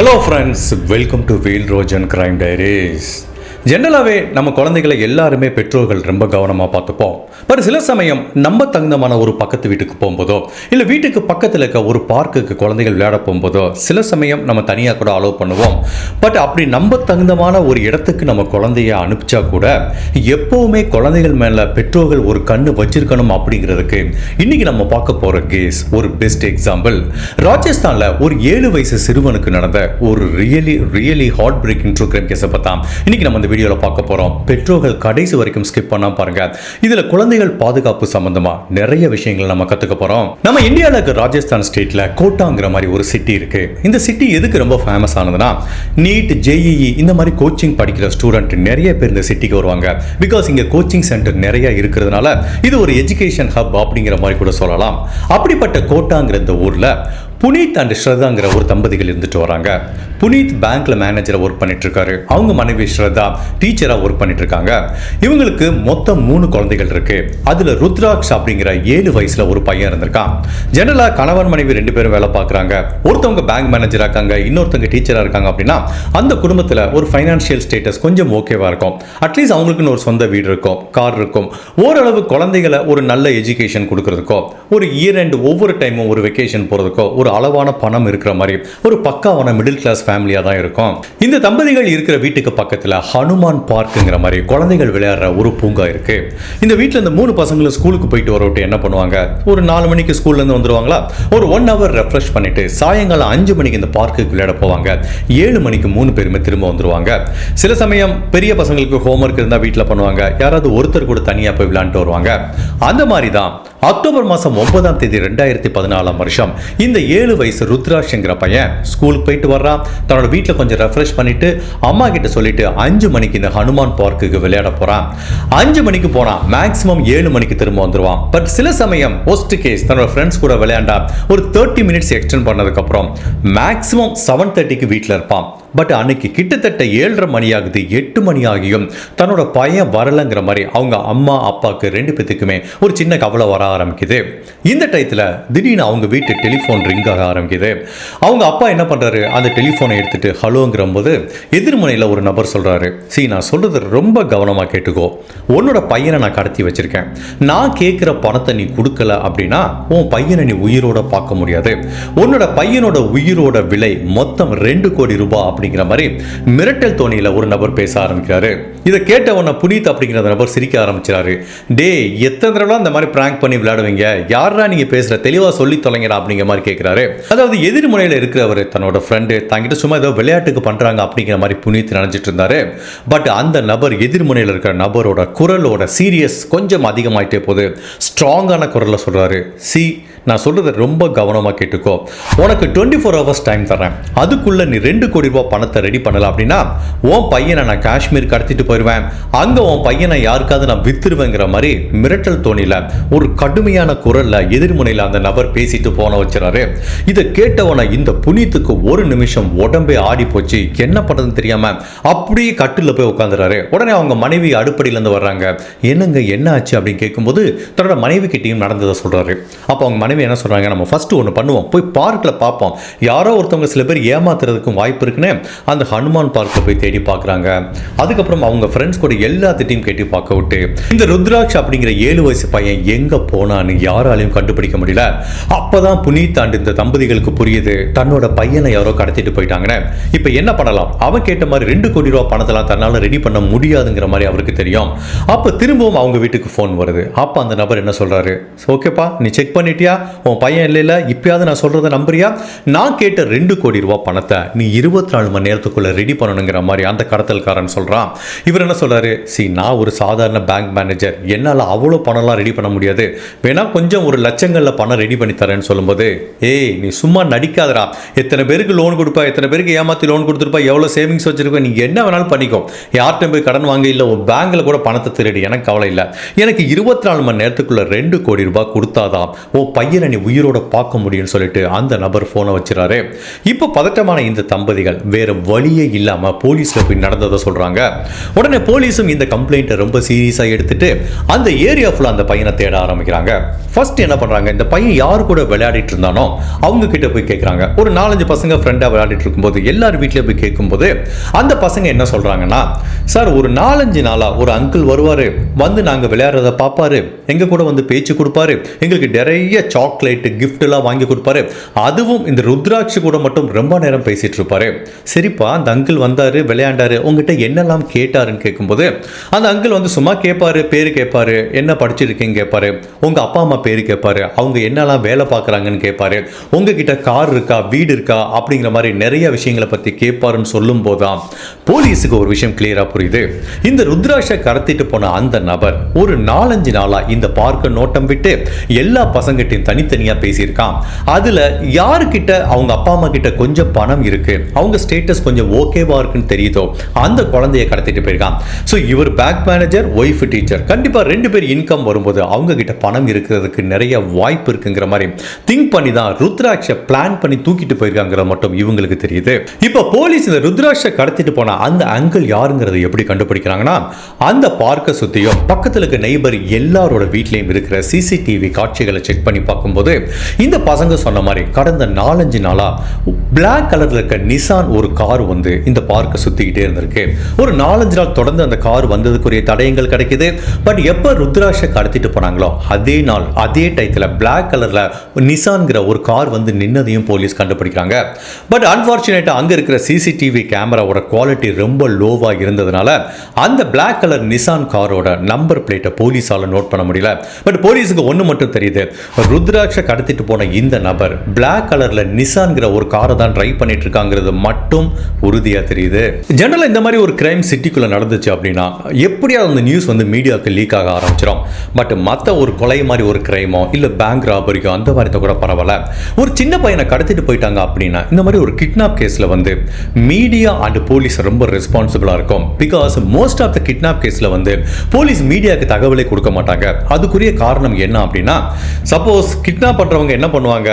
Hello friends, welcome to Wheel Rojan Crime Diaries. ஜென்ரலாகவே நம்ம குழந்தைகளை எல்லாருமே பெற்றோர்கள் ரொம்ப கவனமாக பார்த்துப்போம் பட் சில சமயம் நம்ம தகுந்தமான ஒரு பக்கத்து வீட்டுக்கு போகும்போதோ இல்லை வீட்டுக்கு பக்கத்தில் இருக்க ஒரு பார்க்குக்கு குழந்தைகள் விளையாட போகும்போதோ சில சமயம் நம்ம தனியாக கூட அலோவ் பண்ணுவோம் பட் அப்படி நம்ம தகுந்தமான ஒரு இடத்துக்கு நம்ம குழந்தைய அனுப்பிச்சா கூட எப்போவுமே குழந்தைகள் மேலே பெற்றோர்கள் ஒரு கண்ணு வச்சிருக்கணும் அப்படிங்கிறதுக்கு இன்றைக்கி நம்ம பார்க்க போகிற கேஸ் ஒரு பெஸ்ட் எக்ஸாம்பிள் ராஜஸ்தானில் ஒரு ஏழு வயசு சிறுவனுக்கு நடந்த ஒரு really really heartbreaking true crime கேஸை பார்த்தா இன்றைக்கி நம்ம இந்த வீடியோவில் பார்க்க போகிறோம் பெற்றோர்கள் கடைசி வரைக்கும் ஸ்கிப் பண்ணால் பாருங்க இதில் குழந்தைகள் பாதுகாப்பு சம்பந்தமா நிறைய விஷயங்கள் நம்ம கற்றுக்க போகிறோம் நம்ம இந்தியாவில் இருக்க ராஜஸ்தான் ஸ்டேட்டில் கோட்டாங்கிற மாதிரி ஒரு சிட்டி இருக்கு இந்த சிட்டி எதுக்கு ரொம்ப ஃபேமஸ் ஆனதுன்னா நீட் ஜேஇஇ e e இந்த மாதிரி கோச்சிங் படிக்கிற ஸ்டூடெண்ட் நிறைய பேர் இந்த சிட்டிக்கு வருவாங்க பிகாஸ் இங்கே கோச்சிங் சென்டர் நிறைய இருக்கிறதுனால இது ஒரு எஜுகேஷன் ஹப் அப்படிங்கிற மாதிரி கூட சொல்லலாம் அப்படிப்பட்ட கோட்டாங்கிற இந்த ஊரில் புனீத் அண்ட் ஸ்ரதாங்கிற ஒரு தம்பதிகள் இருந்துட்டு வராங்க புனித் பேங்க்ல மேனேஜரா ஒர்க் பண்ணிட்டு இருக்காரு அவங்க மனைவி ஸ்ரதா டீச்சரா ஒர்க் பண்ணிட்டு இருக்காங்க இவங்களுக்கு மொத்தம் மூணு குழந்தைகள் இருக்கு அதுல ருத்ராக்ஷ் அப்படிங்கிற ஏழு வயசுல ஒரு பையன் இருந்திருக்கான் ஜெனரலா கணவன் மனைவி ரெண்டு பேரும் வேலை பார்க்கறாங்க ஒருத்தவங்க பேங்க் மேனேஜரா இருக்காங்க இன்னொருத்தவங்க டீச்சரா இருக்காங்க அப்படின்னா அந்த குடும்பத்தில் ஒரு ஃபைனான்ஷியல் ஸ்டேட்டஸ் கொஞ்சம் ஓகேவா இருக்கும் அட்லீஸ்ட் அவங்களுக்குன்னு ஒரு சொந்த வீடு இருக்கும் கார் இருக்கும் ஓரளவு குழந்தைகளை ஒரு நல்ல எஜுகேஷன் கொடுக்கறதுக்கோ ஒரு இயர் அண்ட் ஒவ்வொரு டைமும் ஒரு வெக்கேஷன் போகிறதுக்கோ ஒரு அளவான பணம் இருக்கிற மாதிரி ஒரு பக்காவான மிடில் கிளாஸ் ஃபேமிலியாக தான் இருக்கும் இந்த தம்பதிகள் இருக்கிற வீட்டுக்கு பக்கத்தில் ஹனுமான் பார்க்குங்கிற மாதிரி குழந்தைகள் விளையாடுற ஒரு பூங்கா இருக்குது இந்த வீட்டில் இந்த மூணு பசங்களும் ஸ்கூலுக்கு போயிட்டு விட்டு என்ன பண்ணுவாங்க ஒரு நாலு மணிக்கு ஸ்கூல்லேருந்து வந்துடுவாங்களா ஒரு ஒன் ஹவர் ரெஃப்ரெஷ் பண்ணிவிட்டு சாயங்காலம் அஞ்சு மணிக்கு இந்த பார்க்குக்கு விளையாட போவாங்க ஏழு மணிக்கு மூணு பேருமே திரும்ப வந்துடுவாங்க சில சமயம் பெரிய பசங்களுக்கு ஹோம்ஒர்க் இருந்தால் வீட்டில் பண்ணுவாங்க யாராவது ஒருத்தர் கூட தனியாக போய் விளையாண்டுட்டு வருவாங்க அந்த மாதிரி தான் அக்டோபர் மாதம் ஒன்பதாம் தேதி ரெண்டாயிரத்தி பதினாலாம் வருஷம் இந்த ஏழு வயசு ருத்ராஷ்ங்கிற பையன் ஸ்கூலுக்கு போயிட்டு வர்றான் தன்னோட வீட்டில் கொஞ்சம் ரெஃப்ரெஷ் பண்ணிட்டு அம்மா கிட்ட சொல்லிட்டு அஞ்சு மணிக்கு இந்த ஹனுமான் பார்க்குக்கு விளையாட போகிறான் அஞ்சு மணிக்கு போனான் மேக்ஸிமம் ஏழு மணிக்கு திரும்ப வந்துடுவான் பட் சில சமயம் ஒஸ்ட் கேஸ் தன்னோட ஃப்ரெண்ட்ஸ் கூட விளையாண்டா ஒரு தேர்ட்டி மினிட்ஸ் எக்ஸ்டெண்ட் பண்ணதுக்கப்புறம் மேக்ஸிமம் செவன் தேர்ட்டிக்கு வீட்டில் இருப்பான் பட் அன்னைக்கு கிட்டத்தட்ட ஏழரை மணி ஆகுது எட்டு மணி ஆகியும் தன்னோட பையன் வரலைங்கிற மாதிரி அவங்க அம்மா அப்பாவுக்கு ரெண்டு பேத்துக்குமே ஒரு சின்ன கவலை வர ஆரம்பிக்குது இந்த டயத்தில் திடீர்னு அவங்க வீட்டு டெலிஃபோன் ரிங் ஆக ஆரம்பிக்குது அவங்க அப்பா என்ன பண்ணுறாரு அந்த டெலிஃபோனை எடுத்துகிட்டு ஹலோங்கிற போது எதிர்மனையில் ஒரு நபர் சொல்கிறாரு சரி நான் சொல்கிறது ரொம்ப கவனமாக கேட்டுக்கோ உன்னோட பையனை நான் கடத்தி வச்சுருக்கேன் நான் கேட்குற பணத்தை நீ கொடுக்கல அப்படின்னா உன் பையனை நீ உயிரோட பார்க்க முடியாது உன்னோட பையனோட உயிரோட விலை மொத்தம் ரெண்டு கோடி ரூபாய் அப்படிங்கிற மாதிரி மிரட்டல் தோணியில் ஒரு நபர் பேச ஆரம்பிக்கிறாரு இதை கேட்ட உடனே புனித் அப்படிங்கிற நபர் சிரிக்க ஆரம்பிச்சிறாரு டே எத்தனை தடவை அந்த மாதிரி பிராங்க் பண்ணி விளையாடுவீங்க யாரா நீங்கள் பேசுகிற தெளிவாக சொல்லி தொலைங்கடா அப்படிங்கிற மாதிரி கேட்குறாரு அதாவது எதிர்முனையில் இருக்கிறவர் தன்னோட ஃப்ரெண்டு தங்கிட்ட சும்மா ஏதோ விளையாட்டுக்கு பண்ணுறாங்க அப்படிங்கிற மாதிரி புனித் நினச்சிட்டு இருந்தாரு பட் அந்த நபர் எதிர்முனையில் இருக்கிற நபரோட குரலோட சீரியஸ் கொஞ்சம் அதிகமாயிட்டே போகுது ஸ்ட்ராங்கான குரலில் சொல்கிறாரு சி நான் சொல்கிறத ரொம்ப கவனமாக கேட்டுக்கோ உனக்கு டுவெண்ட்டி ஃபோர் ஹவர்ஸ் டைம் தரேன் அதுக்குள்ளே நீ ரெண்டு கோடி ரூபா பணத்தை ரெடி பண்ணலாம் அப்படின்னா உன் பையனை நான் காஷ்மீர் கடத்திட்டு போயிடுவேன் அங்கே உன் பையனை யாருக்காவது நான் வித்துருவேங்கிற மாதிரி மிரட்டல் தோணியில் ஒரு கடுமையான குரலில் எதிர்முனையில் அந்த நபர் பேசிட்டு போன வச்சுறாரு இதை கேட்டவனை இந்த புனித்துக்கு ஒரு நிமிஷம் உடம்பே ஆடி போச்சு என்ன பண்ணுறதுன்னு தெரியாமல் அப்படியே கட்டில் போய் உட்காந்துறாரு உடனே அவங்க மனைவி அடுப்படியிலேருந்து வர்றாங்க என்னங்க என்ன ஆச்சு அப்படின்னு கேட்கும்போது தன்னோட மனைவி கிட்டேயும் நடந்ததை சொல்கிறாரு அப்போ அவங்க மனைவி எல்லாருமே என்ன சொல்கிறாங்க நம்ம ஃபஸ்ட்டு ஒன்று பண்ணுவோம் போய் பார்க்கில் பார்ப்போம் யாரோ ஒருத்தவங்க சில பேர் ஏமாத்துறதுக்கும் வாய்ப்பு இருக்குன்னு அந்த ஹனுமான் பார்க்கை போய் தேடி பார்க்குறாங்க அதுக்கப்புறம் அவங்க ஃப்ரெண்ட்ஸ் கூட எல்லாத்திட்டையும் கேட்டு பார்க்க விட்டு இந்த ருத்ராட்ச் அப்படிங்கிற ஏழு வயசு பையன் எங்கே போனான்னு யாராலையும் கண்டுபிடிக்க முடியல அப்போ தான் புனித் ஆண்டு இந்த தம்பதிகளுக்கு புரியுது தன்னோட பையனை யாரோ கடத்திட்டு போயிட்டாங்கன்னு இப்போ என்ன பண்ணலாம் அவன் கேட்ட மாதிரி ரெண்டு கோடி ரூபா பணத்தெல்லாம் தன்னால் ரெடி பண்ண முடியாதுங்கிற மாதிரி அவருக்கு தெரியும் அப்போ திரும்பவும் அவங்க வீட்டுக்கு ஃபோன் வருது அப்போ அந்த நபர் என்ன சொல்கிறாரு ஓகேப்பா நீ செக் பண்ணிட்டியா உன் பையன் இல்லைல்ல இப்பயாவது நான் சொல்கிறத நம்புறியா நான் கேட்ட ரெண்டு கோடி ரூபா பணத்தை நீ இருபத்தி நாலு மணி நேரத்துக்குள்ளே ரெடி பண்ணணுங்கிற மாதிரி அந்த கடத்தல்காரன் சொல்கிறான் இவர் என்ன சொல்கிறாரு சி நான் ஒரு சாதாரண பேங்க் மேனேஜர் என்னால் அவ்வளோ பணம்லாம் ரெடி பண்ண முடியாது வேணா கொஞ்சம் ஒரு லட்சங்களில் பணம் ரெடி பண்ணி தரேன்னு சொல்லும்போது ஏய் நீ சும்மா நடிக்காதரா எத்தனை பேருக்கு லோன் கொடுப்பா எத்தனை பேருக்கு ஏமாற்றி லோன் கொடுத்துருப்பா எவ்வளோ சேவிங்ஸ் வச்சிருப்பா நீ என்ன வேணாலும் பண்ணிக்கோ யார்கிட்ட போய் கடன் வாங்க இல்லை ஒரு பேங்க்கில் கூட பணத்தை திருடி எனக்கு கவலை இல்லை எனக்கு இருபத்தி நாலு மணி நேரத்துக்குள்ளே ரெண்டு கோடி ரூபாய் கொடுத்தாதான் ஓ பையன் ஐயனனை உயிரோட பார்க்க முடியும்னு சொல்லிட்டு அந்த நபர் ஃபோனை வச்சுறாரு இப்போ பதட்டமான இந்த தம்பதிகள் வேற வழியே இல்லாமல் போலீஸ்ல போய் நடந்ததை சொல்றாங்க உடனே போலீஸும் இந்த கம்ப்ளைண்ட்டை ரொம்ப சீரியஸா எடுத்துட்டு அந்த ஏரியா ஃபுல்லாக அந்த பையனை தேட ஆரம்பிக்கிறாங்க ஃபர்ஸ்ட் என்ன பண்றாங்க இந்த பையன் யார் கூட விளையாடிட்டு இருந்தானோ அவங்க கிட்ட போய் கேட்குறாங்க ஒரு நாலஞ்சு பசங்க ஃப்ரெண்டாக விளையாடிட்டு இருக்கும்போது எல்லார் வீட்லேயும் போய் கேட்கும்போது அந்த பசங்க என்ன சொல்றாங்கன்னா சார் ஒரு நாலஞ்சு நாளா ஒரு அங்கிள் வருவாரு வந்து நாங்க விளையாடுறத பார்ப்பாரு எங்க கூட வந்து பேச்சு கொடுப்பாரு எங்களுக்கு நிறைய சாக்லேட்டு எல்லாம் வாங்கி கொடுப்பாரு அதுவும் இந்த ருத்ராட்சி கூட மட்டும் ரொம்ப நேரம் பேசிட்டு இருப்பாரு சரிப்பா அந்த அங்கிள் வந்தாரு விளையாண்டாரு உங்ககிட்ட என்னெல்லாம் கேட்டாருன்னு கேட்கும்போது அந்த அங்கிள் வந்து சும்மா கேட்பாரு பேர் கேட்பாரு என்ன படிச்சிருக்கேன்னு கேட்பாரு உங்க அப்பா அம்மா பேர் கேட்பாரு அவங்க என்னெல்லாம் வேலை பார்க்குறாங்கன்னு கேட்பாரு உங்ககிட்ட கார் இருக்கா வீடு இருக்கா அப்படிங்கிற மாதிரி நிறைய விஷயங்களை பற்றி கேட்பாருன்னு சொல்லும் போதுதான் போலீஸுக்கு ஒரு விஷயம் கிளியராக புரியுது இந்த ருத்ராட்சை கடத்திட்டு போன அந்த நபர் ஒரு நாலஞ்சு நாளாக இந்த பார்க்க நோட்டம் விட்டு எல்லா பசங்கிட்டையும் தனித்தனியாக பேசியிருக்கான் அதில் யாருக்கிட்ட அவங்க அப்பா அம்மா கிட்ட கொஞ்சம் பணம் இருக்குது அவங்க ஸ்டேட்டஸ் கொஞ்சம் ஓகேவாக இருக்குன்னு தெரியுதோ அந்த குழந்தைய கடத்திட்டு போயிருக்கான் ஸோ இவர் பேங்க் மேனேஜர் ஒய்ஃப் டீச்சர் கண்டிப்பாக ரெண்டு பேர் இன்கம் வரும்போது அவங்க கிட்ட பணம் இருக்கிறதுக்கு நிறைய வாய்ப்பு இருக்குங்கிற மாதிரி திங்க் பண்ணி தான் ருத்ராட்ச பிளான் பண்ணி தூக்கிட்டு போயிருக்காங்கிற மட்டும் இவங்களுக்கு தெரியுது இப்போ போலீஸ் இந்த ருத்ராட்ச கடத்திட்டு போனால் அந்த அங்கிள் யாருங்கிறத எப்படி கண்டுபிடிக்கிறாங்கன்னா அந்த பார்க்க சுற்றியும் பக்கத்தில் இருக்க நெய்பர் எல்லாரோட வீட்லையும் இருக்கிற சிசிடிவி காட்சிகளை செக் பண்ணி பார்க்க பார்க்கும்போது இந்த பசங்க சொன்ன மாதிரி கடந்த நாலஞ்சு நாளாக பிளாக் கலரில் இருக்க நிசான் ஒரு கார் வந்து இந்த பார்க்கை சுற்றிக்கிட்டே இருந்திருக்கு ஒரு நாலஞ்சு நாள் தொடர்ந்து அந்த கார் வந்ததுக்குரிய தடயங்கள் கிடைக்குது பட் எப்போ ருத்ராஷை கடத்திட்டு போனாங்களோ அதே நாள் அதே டைத்துல பிளாக் கலரில் நிசான்கிற ஒரு கார் வந்து நின்னதையும் போலீஸ் கண்டுபிடிக்கிறாங்க பட் அன்ஃபார்ச்சுனேட்டாக அங்கே இருக்கிற சிசிடிவி கேமராவோட குவாலிட்டி ரொம்ப லோவாக இருந்ததுனால அந்த பிளாக் கலர் நிசான் காரோட நம்பர் பிளேட்டை போலீஸால் நோட் பண்ண முடியல பட் போலீஸுக்கு ஒன்று மட்டும் தெரியுது ருத் ருத்ராட்சை கடத்திட்டு போன இந்த நபர் பிளாக் கலர்ல நிசான்கிற ஒரு காரை தான் ட்ரை பண்ணிட்டு இருக்காங்கிறது மட்டும் உறுதியா தெரியுது ஜெனரலா இந்த மாதிரி ஒரு கிரைம் சிட்டிக்குள்ள நடந்துச்சு அப்படின்னா எப்படியாவது அந்த நியூஸ் வந்து மீடியாவுக்கு லீக் ஆக ஆரம்பிச்சிடும் பட் மற்ற ஒரு கொலை மாதிரி ஒரு கிரைமோ இல்லை பேங்க் ராபரிக்கோ அந்த மாதிரி கூட பரவாயில்ல ஒரு சின்ன பையனை கடத்திட்டு போயிட்டாங்க அப்படின்னா இந்த மாதிரி ஒரு கிட்னாப் கேஸில் வந்து மீடியா அண்ட் போலீஸ் ரொம்ப ரெஸ்பான்சிபிளாக இருக்கும் because most of the kidnap கேஸில் வந்து போலீஸ் மீடியாவுக்கு தகவலை கொடுக்க மாட்டாங்க அதுக்குரிய காரணம் என்ன அப்படின்னா சப்போஸ் கிட்னாப் பண்ணுறவங்க என்ன பண்ணுவாங்க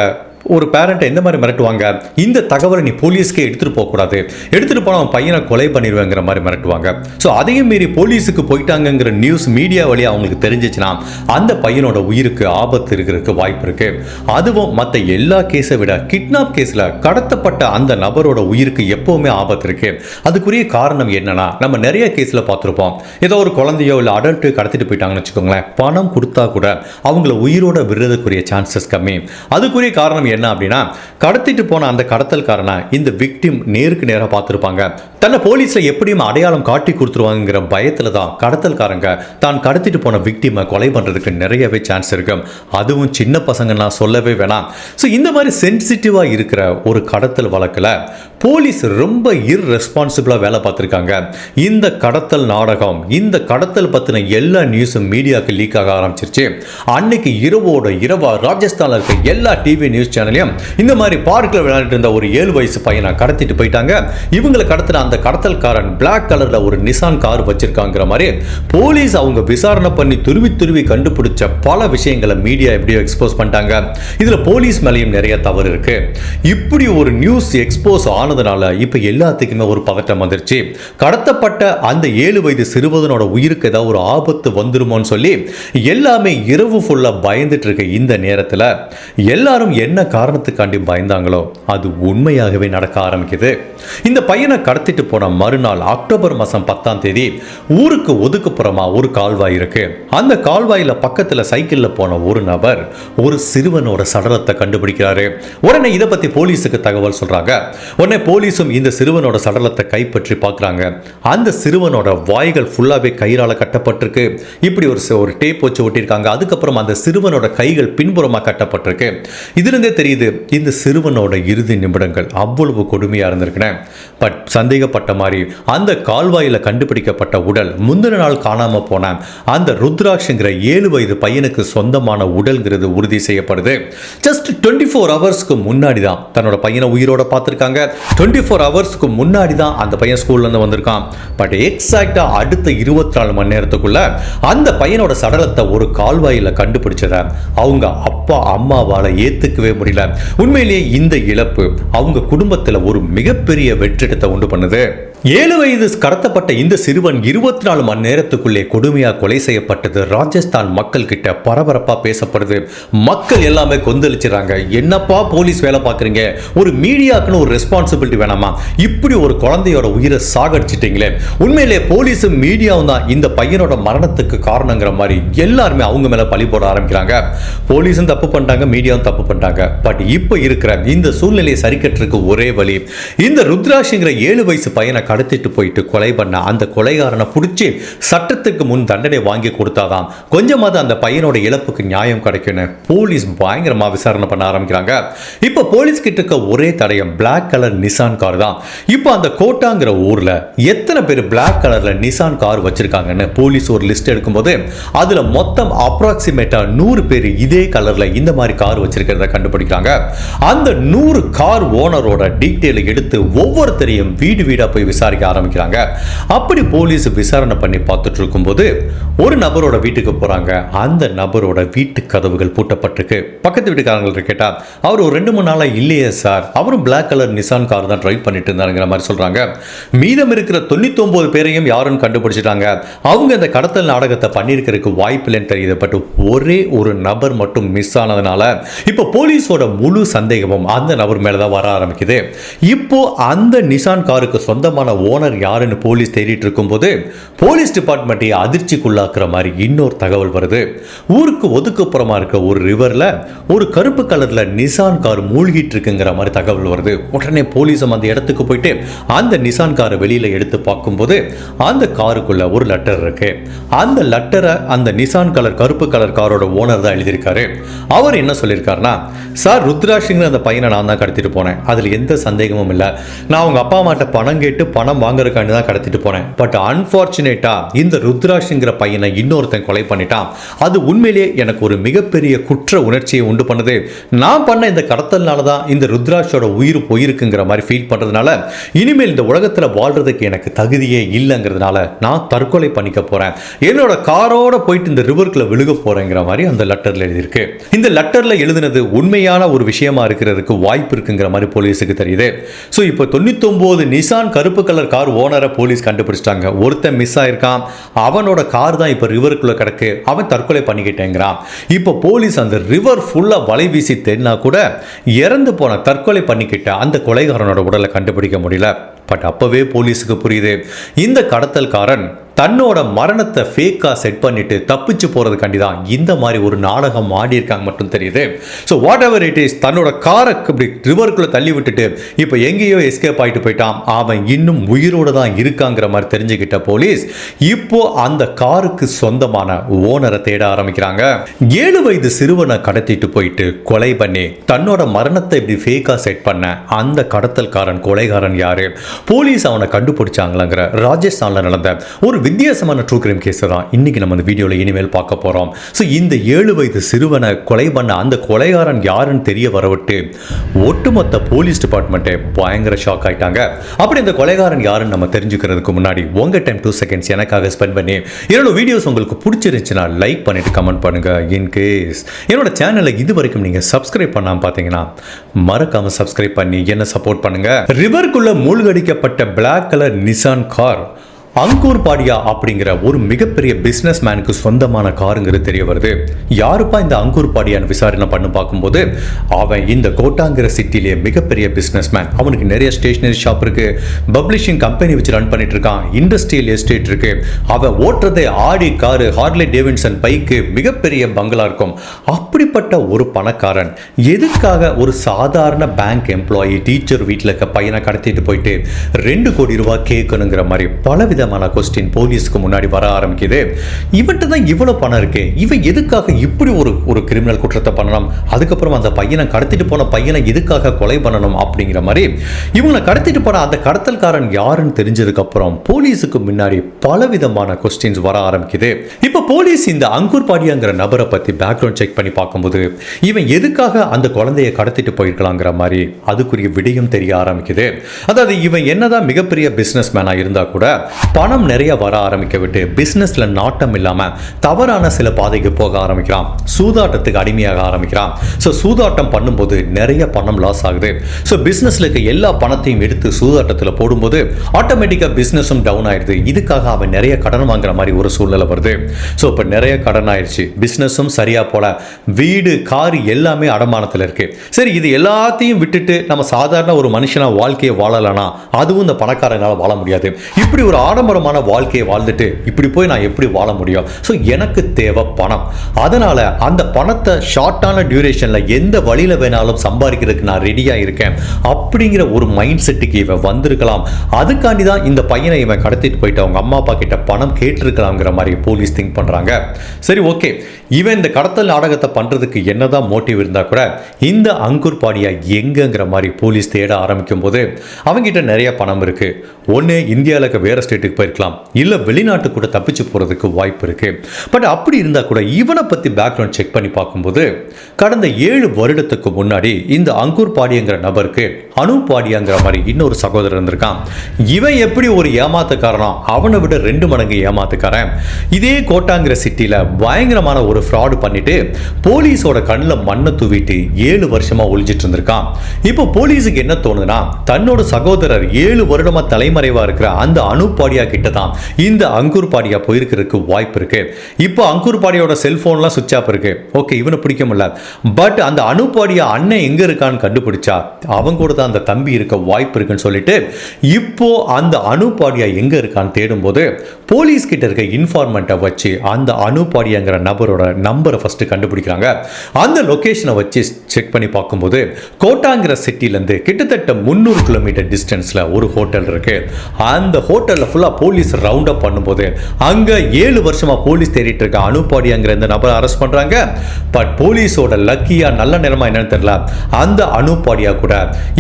ஒரு பேரண்ட்டை எந்த மாதிரி மிரட்டுவாங்க இந்த தகவலை நீ போலீஸ்க்கே எடுத்துகிட்டு போகக்கூடாது எடுத்துகிட்டு போனால் அவன் பையனை கொலை பண்ணிடுவேங்கிற மாதிரி மிரட்டுவாங்க ஸோ அதையும் மீறி போலீஸுக்கு போயிட்டாங்கங்கிற நியூஸ் மீடியா வழியாக அவங்களுக்கு தெரிஞ்சிச்சுன்னா அந்த பையனோட உயிருக்கு ஆபத்து இருக்கிறதுக்கு வாய்ப்பு இருக்குது அதுவும் மற்ற எல்லா கேஸை விட கிட்னாப் கேஸில் கடத்தப்பட்ட அந்த நபரோட உயிருக்கு எப்போவுமே ஆபத்து இருக்குது அதுக்குரிய காரணம் என்னன்னா நம்ம நிறைய கேஸில் பார்த்துருப்போம் ஏதோ ஒரு குழந்தையோ இல்லை அடல்ட்டு கடத்திட்டு போயிட்டாங்கன்னு வச்சுக்கோங்களேன் பணம் கொடுத்தா கூட அவங்கள உயிரோட விடுறதுக்குரிய சான்சஸ் கம்மி அதுக்குரிய காரணம் என்ன அப்படின்னா கடத்திட்டு போன அந்த கடத்தல்காரனை இந்த விக்டிம் நேருக்கு நேராக பார்த்துருப்பாங்க தன்னை போலீஸில் எப்படியும் அடையாளம் காட்டி கொடுத்துருவாங்கிற பயத்தில் தான் கடத்தல்காரங்க தான் கடத்திட்டு போன விக்டிமை கொலை பண்ணுறதுக்கு நிறையவே சான்ஸ் இருக்கு அதுவும் சின்ன பசங்கன்னா சொல்லவே வேணாம் ஸோ இந்த மாதிரி சென்சிட்டிவாக இருக்கிற ஒரு கடத்தல் வழக்கில் போலீஸ் ரொம்ப இர்ரெஸ்பான்சிபிளாக வேலை பார்த்துருக்காங்க இந்த கடத்தல் நாடகம் இந்த கடத்தல் பற்றின எல்லா நியூஸும் மீடியாவுக்கு லீக் ஆக ஆரம்பிச்சிருச்சு அன்னைக்கு இரவோட இரவா ராஜஸ்தானில் இருக்க எல்லா டிவி நியூஸ் சேனல் விசாரணையிலையும் இந்த மாதிரி பார்க்கில் விளையாடிட்டு இருந்த ஒரு ஏழு வயசு பையனை கடத்திட்டு போயிட்டாங்க இவங்களை கடத்தின அந்த கடத்தல்காரன் பிளாக் கலரில் ஒரு நிசான் கார் வச்சிருக்காங்கிற மாதிரி போலீஸ் அவங்க விசாரணை பண்ணி துருவி துருவி கண்டுபிடிச்ச பல விஷயங்களை மீடியா எப்படியோ எக்ஸ்போஸ் பண்ணிட்டாங்க இதில் போலீஸ் மேலேயும் நிறைய தவறு இருக்கு இப்படி ஒரு நியூஸ் எக்ஸ்போஸ் ஆனதுனால இப்போ எல்லாத்துக்குமே ஒரு பதட்டம் வந்துருச்சு கடத்தப்பட்ட அந்த ஏழு வயது சிறுவதனோட உயிருக்கு ஏதாவது ஒரு ஆபத்து வந்துருமோன்னு சொல்லி எல்லாமே இரவு ஃபுல்லாக பயந்துட்டு இருக்க இந்த நேரத்தில் எல்லாரும் என்ன காரணத்துக்காண்டி பயந்தாங்களோ அது உண்மையாகவே நடக்க ஆரம்பிக்குது இந்த பையனை கடத்திட்டு போன மறுநாள் அக்டோபர் மாதம் பத்தாம் தேதி ஊருக்கு ஒதுக்குப்புறமா ஒரு கால்வாய் இருக்கு அந்த கால்வாயில் பக்கத்தில் சைக்கிளில் போன ஒரு நபர் ஒரு சிறுவனோட சடலத்தை கண்டுபிடிக்கிறாரு உடனே இதை பற்றி போலீஸுக்கு தகவல் சொல்கிறாங்க உடனே போலீஸும் இந்த சிறுவனோட சடலத்தை கைப்பற்றி பார்க்குறாங்க அந்த சிறுவனோட வாய்கள் ஃபுல்லாகவே கயிறால் கட்டப்பட்டிருக்கு இப்படி ஒரு ஒரு டேப் வச்சு ஒட்டியிருக்காங்க அதுக்கப்புறம் அந்த சிறுவனோட கைகள் பின்புறமாக கட்டப்பட்டிருக்கு இதிலிருந்தே தெரியும் தெரியுது இந்த சிறுவனோட இறுதி நிமிடங்கள் அவ்வளவு கொடுமையாக இருந்திருக்கின பட் சந்தேகப்பட்ட மாதிரி அந்த கால்வாயில் கண்டுபிடிக்கப்பட்ட உடல் முந்தின நாள் காணாமல் போன அந்த ருத்ராக்ஷங்கிற ஏழு வயது பையனுக்கு சொந்தமான உடல்ங்கிறது உறுதி செய்யப்படுது ஜஸ்ட் டுவெண்ட்டி ஃபோர் ஹவர்ஸ்க்கு முன்னாடி தான் தன்னோட பையனை உயிரோட பார்த்துருக்காங்க டுவெண்ட்டி ஃபோர் ஹவர்ஸ்க்கு முன்னாடி தான் அந்த பையன் ஸ்கூல்லேருந்து வந்திருக்கான் பட் எக்ஸாக்டாக அடுத்த இருபத்தி நாலு மணி நேரத்துக்குள்ள அந்த பையனோட சடலத்தை ஒரு கால்வாயில் கண்டுபிடிச்சத அவங்க அப்பா அம்மாவால் ஏற்றுக்கவே முடியல உண்மையிலேயே இந்த இழப்பு அவங்க குடும்பத்தில் ஒரு மிகப்பெரிய வெற்றிடத்தை உண்டு பண்ணுது ஏழு வயது கடத்தப்பட்ட இந்த சிறுவன் இருபத்தி நாலு மணி நேரத்துக்குள்ளே கொடுமையாக கொலை செய்யப்பட்டது ராஜஸ்தான் மக்கள் கிட்ட பரபரப்பாக பேசப்படுது மக்கள் எல்லாமே கொந்தளிச்சுறாங்க என்னப்பா போலீஸ் வேலை பார்க்குறீங்க ஒரு மீடியாக்குன்னு ஒரு ரெஸ்பான்சிபிலிட்டி வேணாமா இப்படி ஒரு குழந்தையோட உயிரை சாகடிச்சிட்டிங்களே உண்மையிலே போலீஸும் மீடியாவும் தான் இந்த பையனோட மரணத்துக்கு காரணங்கிற மாதிரி எல்லாருமே அவங்க மேலே பழி போட ஆரம்பிக்கிறாங்க போலீஸும் தப்பு பண்ணிட்டாங்க மீடியாவும் தப்பு பண்ணிட்டாங்க பட் இப்போ இருக்கிற இந்த சூழ்நிலையை சரி ஒரே வழி இந்த ருத்ராஷ்ங்கிற ஏழு வயசு பையனை கடத்திட்டு போயிட்டு கொலை பண்ண அந்த கொலைகாரனை பிடிச்சி சட்டத்துக்கு முன் தண்டனை வாங்கி கொடுத்தாதான் கொஞ்சமாவது அந்த பையனோட இழப்புக்கு நியாயம் கிடைக்கும்னு போலீஸ் பயங்கரமாக விசாரணை பண்ண ஆரம்பிக்கிறாங்க இப்போ போலீஸ் கிட்ட இருக்க ஒரே தடயம் பிளாக் கலர் நிசான் கார் தான் இப்போ அந்த கோட்டாங்கிற ஊரில் எத்தனை பேர் பிளாக் கலரில் நிசான் கார் வச்சிருக்காங்கன்னு போலீஸ் ஒரு லிஸ்ட் எடுக்கும்போது அதில் மொத்தம் அப்ராக்சிமேட்டாக நூறு பேர் இதே கலரில் இந்த மாதிரி கார் வச்சிருக்கிறத கண்டுபிடிக்கிறாங்க அந்த நூறு கார் ஓனரோட டீட்டெயில் எடுத்து ஒவ்வொருத்தரையும் வீடு வீடாக போய் விசாரி விசாரிக்க ஆரம்பிக்கிறாங்க அப்படி போலீஸ் விசாரணை பண்ணி பார்த்துட்டு இருக்கும்போது ஒரு நபரோட வீட்டுக்கு போகிறாங்க அந்த நபரோட வீட்டு கதவுகள் பூட்டப்பட்டிருக்கு பக்கத்து வீட்டுக்காரங்கள்ட்ட கேட்டால் அவர் ஒரு ரெண்டு மூணு நாளாக இல்லையே சார் அவரும் பிளாக் கலர் நிசான் கார் தான் ட்ரைவ் பண்ணிட்டு இருந்தாருங்கிற மாதிரி சொல்கிறாங்க மீதம் இருக்கிற தொண்ணூத்தொம்பது பேரையும் யாரும் கண்டுபிடிச்சிட்டாங்க அவங்க இந்த கடத்தல் நாடகத்தை பண்ணியிருக்கிறதுக்கு வாய்ப்பு இல்லைன்னு தெரியுது பட் ஒரே ஒரு நபர் மட்டும் மிஸ் ஆனதுனால இப்போ போலீஸோட முழு சந்தேகமும் அந்த நபர் மேலே தான் வர ஆரம்பிக்குது இப்போ அந்த நிசான் காருக்கு சொந்தமான நிலமான ஓனர் யாருன்னு போலீஸ் தேடிட்டு இருக்கும்போது போலீஸ் டிபார்ட்மெண்ட்டை அதிர்ச்சிக்குள்ளாக்குற மாதிரி இன்னொரு தகவல் வருது ஊருக்கு ஒதுக்குப்புறமா இருக்க ஒரு ரிவரில் ஒரு கருப்பு கலரில் நிசான் கார் மூழ்கிட்டு இருக்குங்கிற மாதிரி தகவல் வருது உடனே போலீஸும் அந்த இடத்துக்கு போயிட்டு அந்த நிசான் காரை வெளியில் எடுத்து பார்க்கும்போது அந்த காருக்குள்ள ஒரு லெட்டர் இருக்கு அந்த லெட்டரை அந்த நிசான் கலர் கருப்பு கலர் காரோட ஓனர் தான் எழுதியிருக்காரு அவர் என்ன சொல்லியிருக்காருனா சார் ருத்ராஷிங்கிற அந்த பையனை நான் தான் கடத்திட்டு போனேன் அதில் எந்த சந்தேகமும் இல்லை நான் அவங்க அப்பா அம்மாட்ட பணம் கேட்டு பணம் வாங்குறதுக்காண்டி தான் கடத்திட்டு போனேன் பட் அன்ஃபார்ச்சுனேட்டா இந்த ருத்ராஷ்ங்கிற பையனை இன்னொருத்தன் கொலை பண்ணிட்டான் அது உண்மையிலேயே எனக்கு ஒரு மிகப்பெரிய குற்ற உணர்ச்சியை உண்டு பண்ணுது நான் பண்ண இந்த கடத்தல்னால தான் இந்த ருத்ராஷோட உயிர் போயிருக்குங்கிற மாதிரி ஃபீல் பண்ணுறதுனால இனிமேல் இந்த உலகத்தில் வாழ்றதுக்கு எனக்கு தகுதியே இல்லைங்கிறதுனால நான் தற்கொலை பண்ணிக்க போகிறேன் என்னோட காரோட போயிட்டு இந்த ரிவர்க்கில் விழுக போகிறேங்கிற மாதிரி அந்த லெட்டரில் எழுதியிருக்கு இந்த லெட்டரில் எழுதினது உண்மையான ஒரு விஷயமா இருக்கிறதுக்கு வாய்ப்பு இருக்குங்கிற மாதிரி போலீஸுக்கு தெரியுது ஸோ இப்போ தொண்ணூத்தொம்போது நிசான் கருப்பு கலர் கார் ஓனரை போலீஸ் கண்டுபிடிச்சிட்டாங்க ஒருத்தன் மிஸ் ஆயிருக்கான் அவனோட கார் தான் இப்போ ரிவருக்குள்ளே கிடக்கு அவன் தற்கொலை பண்ணிக்கிட்டேங்கிறான் இப்போ போலீஸ் அந்த ரிவர் ஃபுல்லாக வலை வீசி தென்னா கூட இறந்து போன தற்கொலை பண்ணிக்கிட்ட அந்த கொலைகாரனோட உடலை கண்டுபிடிக்க முடியல பட் அப்போவே போலீஸுக்கு புரியுது இந்த கடத்தல்காரன் தன்னோட மரணத்தை ஃபேக்காக செட் பண்ணிட்டு தப்பிச்சு போகிறதுக்காண்டி தான் இந்த மாதிரி ஒரு நாடகம் ஆடியிருக்காங்க மட்டும் தெரியுது so whatever it is தன்னோட காரை இப்படி ரிவருக்குள்ளே தள்ளி விட்டுட்டு இப்போ எங்கேயோ எஸ்கேப் ஆகிட்டு போயிட்டான் அவன் இன்னும் உயிரோடு தான் இருக்காங்கிற மாதிரி தெரிஞ்சுக்கிட்ட போலீஸ் இப்போ அந்த காருக்கு சொந்தமான ஓனரை தேட ஆரம்பிக்கிறாங்க ஏழு வயது சிறுவனை கடத்திட்டு போயிட்டு கொலை பண்ணி தன்னோட மரணத்தை இப்படி ஃபேக்காக செட் பண்ண அந்த கடத்தல்காரன் கொலைகாரன் யார் போலீஸ் அவனை கண்டுபிடிச்சாங்களாங்கிற ராஜஸ்தானில் நடந்த ஒரு வித்தியாசமான ட்ரூ கிரைம் கேஸ் தான் இன்றைக்கி நம்ம அந்த வீடியோவில் இனிமேல் பார்க்க போகிறோம் ஸோ இந்த ஏழு வயது சிறுவனை கொலை பண்ண அந்த கொலைகாரன் யாருன்னு தெரிய வரவிட்டு ஒட்டுமொத்த போலீஸ் டிபார்ட்மெண்ட்டே பயங்கர ஷாக் ஆகிட்டாங்க அப்படி இந்த கொலைகாரன் யாருன்னு நம்ம தெரிஞ்சுக்கிறதுக்கு முன்னாடி உங்கள் டைம் டூ செகண்ட்ஸ் எனக்காக ஸ்பெண்ட் பண்ணி என்னோட வீடியோஸ் உங்களுக்கு பிடிச்சிருந்துச்சுன்னா லைக் பண்ணிவிட்டு கமெண்ட் பண்ணுங்கள் இன்கேஸ் என்னோட சேனலை இது வரைக்கும் நீங்கள் சப்ஸ்கிரைப் பண்ணாமல் பார்த்தீங்கன்னா மறக்காமல் சப்ஸ்கிரைப் பண்ணி என்ன சப்போர்ட் பண்ணுங்கள் ரிவருக்குள்ளே மூழ்கடிக்கப்பட்ட black colour Nissan car Ankur Bhatia அப்படிங்கிற ஒரு மிகப்பெரிய பிசினஸ் மேனுக்கு சொந்தமான காருங்கிறது தெரிய வருது யாருப்பா இந்த அங்கூர் பாடியான்னு விசாரணை பண்ணி பார்க்கும்போது அவன் இந்த கோட்டாங்கிற சிட்டிலேயே மிகப்பெரிய பிஸ்னஸ் மேன் அவனுக்கு நிறைய ஸ்டேஷனரி ஷாப் இருக்கு பப்ளிஷிங் கம்பெனி வச்சு ரன் பண்ணிட்டு இருக்கான் இண்டஸ்ட்ரியல் எஸ்டேட் இருக்கு அவன் ஓட்டுறதே ஆடி காரு ஹார்லி டேவின்சன் பைக்கு மிகப்பெரிய பங்களா இருக்கும் அப்படிப்பட்ட ஒரு பணக்காரன் எதுக்காக ஒரு சாதாரண பேங்க் எம்ப்ளாயி டீச்சர் வீட்டில் இருக்க பையனை கடத்திட்டு போயிட்டு ரெண்டு கோடி ரூபாய் கேட்கணுங்கிற மாதிரி பலவித விதமான கொஸ்டின் போலீஸ்க்கு முன்னாடி வர ஆரம்பிக்குது இவன்ட்டு தான் இவ்வளோ பணம் இருக்கு இவன் எதுக்காக இப்படி ஒரு ஒரு கிரிமினல் குற்றத்தை பண்ணணும் அதுக்கப்புறம் அந்த பையனை கடத்திட்டு போன பையனை எதுக்காக கொலை பண்ணணும் அப்படிங்கிற மாதிரி இவங்களை கடத்திட்டு போன அந்த கடத்தல்காரன் யாருன்னு தெரிஞ்சதுக்கப்புறம் போலீஸுக்கு முன்னாடி பல விதமான கொஸ்டின்ஸ் வர ஆரம்பிக்குது இப்போ போலீஸ் இந்த அங்கூர் பாடியாங்கிற நபரை பற்றி பேக்ரவுண்ட் செக் பண்ணி பார்க்கும்போது இவன் எதுக்காக அந்த குழந்தையை கடத்திட்டு போயிருக்கலாங்கிற மாதிரி அதுக்குரிய விடயம் தெரிய ஆரம்பிக்குது அதாவது இவன் என்னதான் மிகப்பெரிய பிஸ்னஸ் மேனாக இருந்தால் கூட பணம் நிறைய வர ஆரம்பிக்க விட்டு பிஸ்னஸில் நாட்டம் இல்லாமல் தவறான சில பாதைக்கு போக ஆரம்பிக்கிறான் சூதாட்டத்துக்கு அடிமையாக ஆரம்பிக்கிறான் ஸோ சூதாட்டம் பண்ணும்போது நிறைய பணம் லாஸ் ஆகுது ஸோ பிஸ்னஸில் இருக்க எல்லா பணத்தையும் எடுத்து சூதாட்டத்தில் போடும்போது ஆட்டோமேட்டிக்காக பிஸ்னஸும் டவுன் ஆயிடுது இதுக்காக அவன் நிறைய கடன் வாங்குற மாதிரி ஒரு சூழ்நிலை வருது ஸோ இப்போ நிறைய கடன் ஆயிடுச்சு பிஸ்னஸும் சரியாக போல வீடு கார் எல்லாமே அடமானத்தில் இருக்குது சரி இது எல்லாத்தையும் விட்டுட்டு நம்ம சாதாரண ஒரு மனுஷனாக வாழ்க்கையை வாழலானா அதுவும் இந்த பணக்காரனால் வாழ முடியாது இப்படி ஒரு ஆடம் ஆடம்பரமான வாழ்க்கையை வாழ்ந்துட்டு இப்படி போய் நான் எப்படி வாழ முடியும் ஸோ எனக்கு தேவை பணம் அதனால் அந்த பணத்தை ஷார்ட்டான டியூரேஷனில் எந்த வழியில் வேணாலும் சம்பாதிக்கிறதுக்கு நான் ரெடியாக இருக்கேன் அப்படிங்கிற ஒரு மைண்ட் செட்டுக்கு இவன் வந்திருக்கலாம் அதுக்காண்டி தான் இந்த பையனை இவன் கடத்திட்டு போயிட்டு அவங்க அம்மா அப்பா கிட்ட பணம் கேட்டிருக்கலாங்கிற மாதிரி போலீஸ் திங்க் பண்ணுறாங்க சரி ஓகே இவன் இந்த கடத்தல் நாடகத்தை பண்ணுறதுக்கு என்னதான் மோட்டிவ் இருந்தால் கூட இந்த அங்குர் பாடியா எங்கங்கிற மாதிரி போலீஸ் தேட ஆரம்பிக்கும் போது அவங்ககிட்ட நிறைய பணம் இருக்குது ஒன்று இந்தியாவில் வேறு ஸ்டேட் வீட்டுக்கு போயிருக்கலாம் இல்லை வெளிநாட்டு கூட தப்பிச்சு போகிறதுக்கு வாய்ப்பு இருக்கு பட் அப்படி இருந்தால் கூட இவனை பற்றி பேக்ரவுண்ட் செக் பண்ணி பார்க்கும்போது கடந்த ஏழு வருடத்துக்கு முன்னாடி இந்த அங்கூர் பாடியங்கிற நபருக்கு அனு பாடியாங்கிற மாதிரி இன்னொரு சகோதரர் இருந்திருக்கான் இவன் எப்படி ஒரு ஏமாத்துக்காரனோ அவனை விட ரெண்டு மடங்கு ஏமாத்துக்காரன் இதே கோட்டாங்கிற சிட்டியில் பயங்கரமான ஒரு ஃப்ராடு பண்ணிட்டு போலீஸோட கண்ணில் மண்ணை தூவிட்டு ஏழு வருஷமாக ஒழிஞ்சிட்டு இருந்திருக்கான் இப்போ போலீஸுக்கு என்ன தோணுதுன்னா தன்னோட சகோதரர் ஏழு வருடமாக தலைமறைவாக இருக்கிற அந்த அனுப்பாடி பாடியா கிட்ட தான் இந்த அங்கூர் பாடியா போயிருக்கிறதுக்கு வாய்ப்பு இருக்கு இப்போ அங்கூர் பாடியோட செல்போன்லாம் சுவிச் ஆஃப் இருக்கு ஓகே இவனை பிடிக்க முடியல பட் அந்த அனுப்பாடியா அண்ணன் எங்க இருக்கான்னு கண்டுபிடிச்சா அவங்க கூட தான் அந்த தம்பி இருக்க வாய்ப்பு இருக்குன்னு சொல்லிட்டு இப்போ அந்த அனுப்பாடியா எங்க இருக்கான்னு தேடும்போது போலீஸ் கிட்ட இருக்க இன்ஃபார்மெண்ட்டை வச்சு அந்த அனுப்பாடியாங்கிற நபரோட நம்பரை ஃபர்ஸ்ட் கண்டுபிடிக்கிறாங்க அந்த லொக்கேஷனை வச்சு செக் பண்ணி பார்க்கும்போது கோட்டாங்கிற சிட்டிலேருந்து கிட்டத்தட்ட முந்நூறு கிலோமீட்டர் டிஸ்டன்ஸில் ஒரு ஹோட்டல் இருக்கு அந்த ஹோட்டலில் ஃபுல்லாக ஃபுல்லாக போலீஸ் ரவுண்ட் அப் பண்ணும்போது அங்கே ஏழு வருஷமாக போலீஸ் தேடிட்டு இருக்க அனுப்பாடியாங்கிற இந்த நபரை அரெஸ்ட் பண்ணுறாங்க பட் போலீஸோட லக்கியாக நல்ல நேரமாக என்னன்னு தெரியல அந்த அனுப்பாடியாக கூட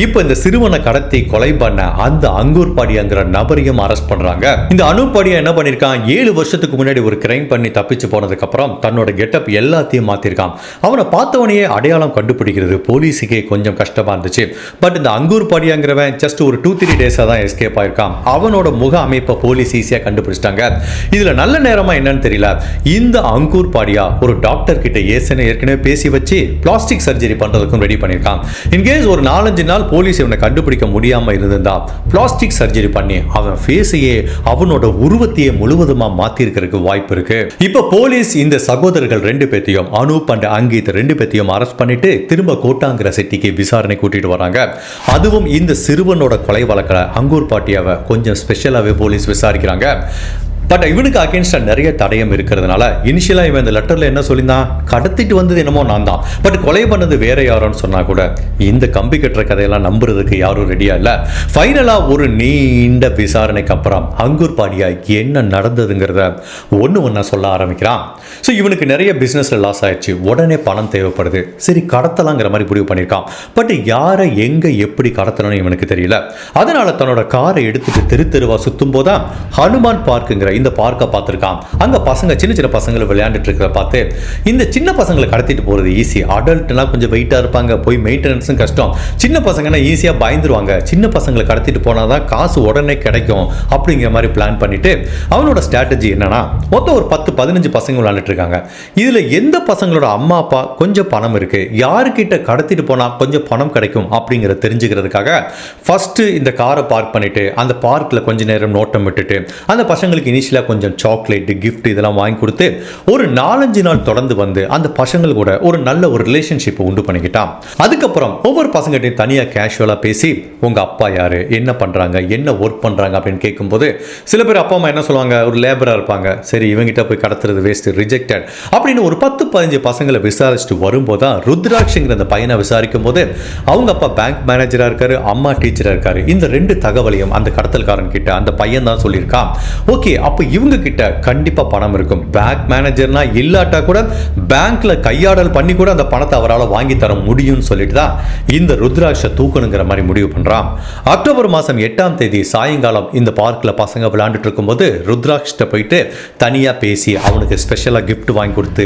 இப்போ இந்த சிறுவனை கடத்தி கொலை பண்ண அந்த அங்கூர்பாடியாங்கிற நபரையும் அரெஸ்ட் பண்ணுறாங்க இந்த அனுபாடியா என்ன பண்ணியிருக்கான் ஏழு வருஷத்துக்கு முன்னாடி ஒரு கிரைம் பண்ணி தப்பிச்சு போனதுக்கப்புறம் தன்னோட கெட்டப் எல்லாத்தையும் மாற்றிருக்கான் அவனை பார்த்தவனையே அடையாளம் கண்டுபிடிக்கிறது போலீஸுக்கே கொஞ்சம் கஷ்டமாக இருந்துச்சு பட் இந்த அங்கூர்பாடியாங்கிறவன் ஜஸ்ட் ஒரு டூ த்ரீ டேஸாக தான் எஸ்கேப் ஆயிருக்கான் அவனோட முக அமைப்பை இப்போ போலீஸ் ஈஸியாக கண்டுபிடிச்சிட்டாங்க இதில் நல்ல நேரமாக என்னன்னு தெரியல இந்த அங்கூர் பாடியா ஒரு டாக்டர் கிட்ட ஏசனை ஏற்கனவே பேசி வச்சு பிளாஸ்டிக் சர்ஜரி பண்ணுறதுக்கும் ரெடி பண்ணியிருக்கான் இன்கேஸ் ஒரு நாலஞ்சு நாள் போலீஸ் இவனை கண்டுபிடிக்க முடியாமல் இருந்திருந்தா பிளாஸ்டிக் சர்ஜரி பண்ணி அவன் ஃபேஸையே அவனோட உருவத்தையே முழுவதுமாக மாற்றிருக்கிறதுக்கு வாய்ப்பு இருக்கு இப்போ போலீஸ் இந்த சகோதரர்கள் ரெண்டு பேத்தையும் அனூப் அண்ட் அங்கீத் ரெண்டு பேத்தையும் அரெஸ்ட் பண்ணிட்டு திரும்ப கோட்டாங்கிற சிட்டிக்கு விசாரணை கூட்டிட்டு வராங்க அதுவும் இந்த சிறுவனோட கொலை வழக்கில் அங்கூர் பாட்டியாவை கொஞ்சம் ஸ்பெஷலாகவே போலீஸ் போலீஸ் விசாரிக்கிறாங்க பட் இவனுக்கு அகேன்ஸ்டாக நிறைய தடயம் இருக்கிறதுனால இனிஷியலாக இவன் இந்த லெட்டரில் என்ன சொல்லியிருந்தான் கடத்திட்டு வந்தது என்னமோ நான் தான் பட் கொலை பண்ணது வேற யாரோன்னு சொன்னால் கூட இந்த கம்பி கட்டுற கதையெல்லாம் நம்புறதுக்கு யாரும் ரெடியாக இல்லை ஃபைனலாக ஒரு நீண்ட விசாரணைக்கு அப்புறம் அங்கூர் பாடியா என்ன நடந்ததுங்கிறத ஒன்று ஒன்றா சொல்ல ஆரம்பிக்கிறான் ஸோ இவனுக்கு நிறைய பிஸ்னஸில் லாஸ் ஆயிடுச்சு உடனே பணம் தேவைப்படுது சரி கடத்தலாங்கிற மாதிரி முடிவு பண்ணியிருக்கான் பட் யாரை எங்கே எப்படி கடத்தணும்னு இவனுக்கு தெரியல அதனால் தன்னோட காரை எடுத்துட்டு தெரு தெருவாக சுற்றும் போதான் ஹனுமான் பார்க்குங்கிற இந்த பார்க்கை பார்த்துருக்கான் அங்கே பசங்க சின்ன சின்ன பசங்களை விளையாண்டுட்டு இருக்கிற பார்த்து இந்த சின்ன பசங்களை கடத்திட்டு போகிறது ஈஸி அடல்ட்னா கொஞ்சம் வெயிட்டாக இருப்பாங்க போய் மெயின்டெனன்ஸும் கஷ்டம் சின்ன பசங்கன்னா ஈஸியாக பயந்துருவாங்க சின்ன பசங்களை கடத்திட்டு போனால் தான் காசு உடனே கிடைக்கும் அப்படிங்கிற மாதிரி பிளான் பண்ணிட்டு அவனோட ஸ்ட்ராட்டஜி என்னன்னா மொத்தம் ஒரு பத்து பதினஞ்சு பசங்க விளையாண்டுட்டு இருக்காங்க இதில் எந்த பசங்களோட அம்மா அப்பா கொஞ்சம் பணம் இருக்கு யாருக்கிட்ட கடத்திட்டு போனால் கொஞ்சம் பணம் கிடைக்கும் அப்படிங்கிறத தெரிஞ்சுக்கிறதுக்காக ஃபஸ்ட்டு இந்த காரை பார்க் பண்ணிட்டு அந்த பார்க்கில் கொஞ்ச நேரம் நோட்டம் விட்டுட்டு அந்த பசங்களுக்கு ஸ்பெஷலாக கொஞ்சம் சாக்லேட்டு கிஃப்ட் இதெல்லாம் வாங்கி கொடுத்து ஒரு நாலஞ்சு நாள் தொடர்ந்து வந்து அந்த பசங்கள் கூட ஒரு நல்ல ஒரு ரிலேஷன்ஷிப்பை உண்டு பண்ணிக்கிட்டான் அதுக்கப்புறம் ஒவ்வொரு பசங்கள்கிட்டையும் தனியாக கேஷுவலாக பேசி உங்கள் அப்பா யார் என்ன பண்ணுறாங்க என்ன ஒர்க் பண்ணுறாங்க அப்படின்னு கேட்கும்போது சில பேர் அப்பா அம்மா என்ன சொல்லுவாங்க ஒரு லேபராக இருப்பாங்க சரி இவங்ககிட்ட போய் கடத்துறது வேஸ்ட் ரிஜெக்டட் அப்படின்னு ஒரு பத்து பதினஞ்சு பசங்களை விசாரிச்சுட்டு வரும்போது தான் ருத்ராட்சிங்கிற அந்த பையனை விசாரிக்கும் போது அவங்க அப்பா பேங்க் மேனேஜராக இருக்காரு அம்மா டீச்சராக இருக்காரு இந்த ரெண்டு தகவலையும் அந்த கடத்தல்காரன் கிட்ட அந்த பையன் தான் சொல்லியிருக்கான் ஓகே அப்போ இவங்க கிட்ட கண்டிப்பாக பணம் இருக்கும் பேங்க் மேனேஜர்னா இல்லாட்டா கூட பேங்க்ல கையாடல் பண்ணி கூட அந்த பணத்தை அவரால் வாங்கி தர முடியும்னு சொல்லிட்டு தான் இந்த ருத்ராட்ச தூக்கணுங்கிற மாதிரி முடிவு பண்ணுறான் அக்டோபர் மாதம் எட்டாம் தேதி சாயங்காலம் இந்த பார்க்கில் பசங்க விளையாண்டுட்டு இருக்கும்போது ருத்ராட்சிட்ட போயிட்டு தனியாக பேசி அவனுக்கு ஸ்பெஷலாக கிஃப்ட் வாங்கி கொடுத்து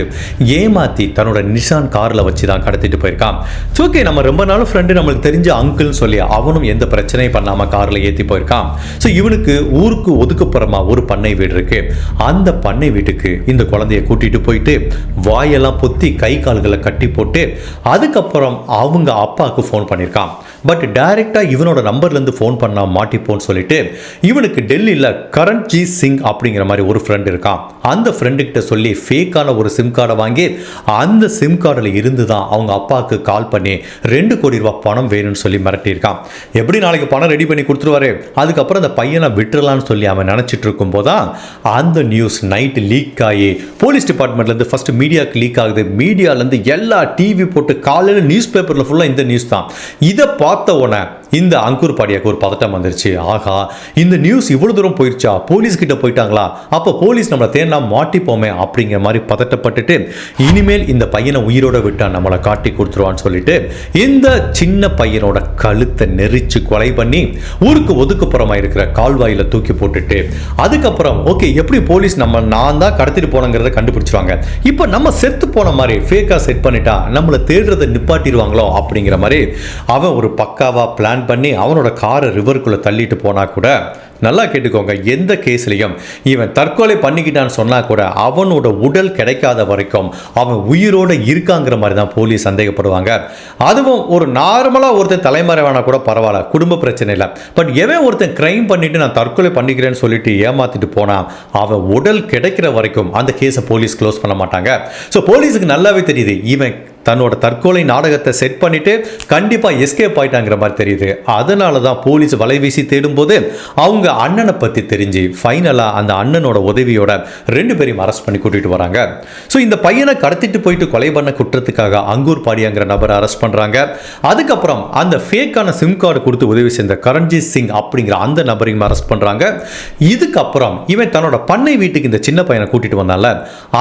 ஏமாற்றி தன்னோட நிஷான் காரில் வச்சு தான் கடத்திட்டு போயிருக்கான் ஓகே நம்ம ரொம்ப நாள் ஃப்ரெண்டு நம்மளுக்கு தெரிஞ்ச அங்கிள்னு சொல்லி அவனும் எந்த பிரச்சனையும் பண்ணாமல் காரில் ஏற்றி போயிருக்கான் ஸோ இவனுக்கு ஊருக்கு ஒதுக்குப்புறமா ஒரு பண்ணை வீடு இருக்கு அந்த பண்ணை வீட்டுக்கு இந்த குழந்தைய கூட்டிட்டு போயிட்டு வாயெல்லாம் பொத்தி கை கால்களை கட்டி போட்டு அதுக்கப்புறம் அவங்க அப்பாவுக்கு ஃபோன் பண்ணியிருக்கான் பட் டைரக்டா இவனோட நம்பர்லேருந்து ஃபோன் பண்ணா மாட்டிப்போன்னு சொல்லிட்டு இவனுக்கு டெல்லியில் ஜி சிங் அப்படிங்கிற மாதிரி ஒரு ஃப்ரெண்ட் இருக்கான் அந்த ஃப்ரெண்டு கிட்ட சொல்லி ஃபேக்கான ஒரு சிம் கார்டை வாங்கி அந்த சிம் கார்டில் இருந்து தான் அவங்க அப்பாவுக்கு கால் பண்ணி ரெண்டு கோடி ரூபா பணம் வேணும்னு சொல்லி மிரட்டியிருக்கான் எப்படி நாளைக்கு பணம் ரெடி பண்ணி கொடுத்துருவாரு அதுக்கப்புறம் அந்த பையனை விட்டுறலான்னு சொல்லி அவன் நினச்சிட்டு இருக்கும்போது தான் அந்த நியூஸ் நைட்டு லீக் ஆகி போலீஸ் டிபார்ட்மெண்ட்லேருந்து ஃபஸ்ட்டு மீடியாவுக்கு லீக் ஆகுது மீடியாவிலேருந்து எல்லா டிவி போட்டு காலையில் நியூஸ் பேப்பரில் ஃபுல்லாக இந்த நியூஸ் தான் இதை பார்த்த உடனே இந்த அங்கூர் பாடியாக்கு ஒரு பதட்டம் வந்துருச்சு ஆகா இந்த நியூஸ் இவ்வளோ தூரம் போயிடுச்சா போலீஸ் கிட்ட போயிட்டாங்களா அப்போ போலீஸ் நம்மளை தேனா மாட்டிப்போமே அப்படிங்கிற மாதிரி பதட்டப்பட்டுட்டு இனிமேல் இந்த பையனை உயிரோட விட்டா நம்மளை காட்டி கொடுத்துருவான்னு சொல்லிட்டு இந்த சின்ன பையனோட கழுத்தை நெரிச்சு கொலை பண்ணி ஊருக்கு ஒதுக்குப்புறமா இருக்கிற கால்வாயில் தூக்கி போட்டுட்டு அதுக்கப்புறம் ஓகே எப்படி போலீஸ் நம்ம நான் தான் கடத்திட்டு போனங்கிறத கண்டுபிடிச்சிருவாங்க இப்போ நம்ம செத்து போன மாதிரி ஃபேக்காக செட் பண்ணிட்டா நம்மளை தேடுறதை நிப்பாட்டிடுவாங்களோ அப்படிங்கிற மாதிரி அவன் ஒரு பக்காவாக பிளான் பிளான் பண்ணி அவனோட காரை ரிவருக்குள்ளே தள்ளிட்டு போனால் கூட நல்லா கேட்டுக்கோங்க எந்த கேஸ்லையும் இவன் தற்கொலை பண்ணிக்கிட்டான்னு சொன்னால் கூட அவனோட உடல் கிடைக்காத வரைக்கும் அவன் உயிரோடு இருக்காங்கிற மாதிரி தான் போலீஸ் சந்தேகப்படுவாங்க அதுவும் ஒரு நார்மலாக ஒருத்தன் தலைமறைவானா கூட பரவாயில்ல குடும்ப பிரச்சனை இல்லை பட் எவன் ஒருத்தன் கிரைம் பண்ணிவிட்டு நான் தற்கொலை பண்ணிக்கிறேன்னு சொல்லிட்டு ஏமாற்றிட்டு போனான் அவன் உடல் கிடைக்கிற வரைக்கும் அந்த கேஸை போலீஸ் க்ளோஸ் பண்ண மாட்டாங்க ஸோ போலீஸுக்கு நல்லாவே தெரியுது இவன் தன்னோட தற்கொலை நாடகத்தை செட் பண்ணிட்டு கண்டிப்பாக எஸ்கேப் ஆயிட்டாங்கிற மாதிரி தெரியுது அதனால தான் போலீஸ் வலைவீசி தேடும்போது அவங்க அண்ணனை பற்றி தெரிஞ்சு ஃபைனலாக அந்த அண்ணனோட உதவியோட ரெண்டு பேரையும் அரெஸ்ட் பண்ணி கூட்டிகிட்டு வராங்க ஸோ இந்த பையனை கடத்திட்டு போயிட்டு கொலை பண்ண குற்றத்துக்காக அங்கூர் பாடியாங்கிற நபரை அரெஸ்ட் பண்ணுறாங்க அதுக்கப்புறம் அந்த ஃபேக்கான சிம் கார்டு கொடுத்து உதவி செய்த கரண்ஜித் சிங் அப்படிங்கிற அந்த நபரையும் அரெஸ்ட் பண்ணுறாங்க இதுக்கப்புறம் இவன் தன்னோட பண்ணை வீட்டுக்கு இந்த சின்ன பையனை கூட்டிகிட்டு வந்தால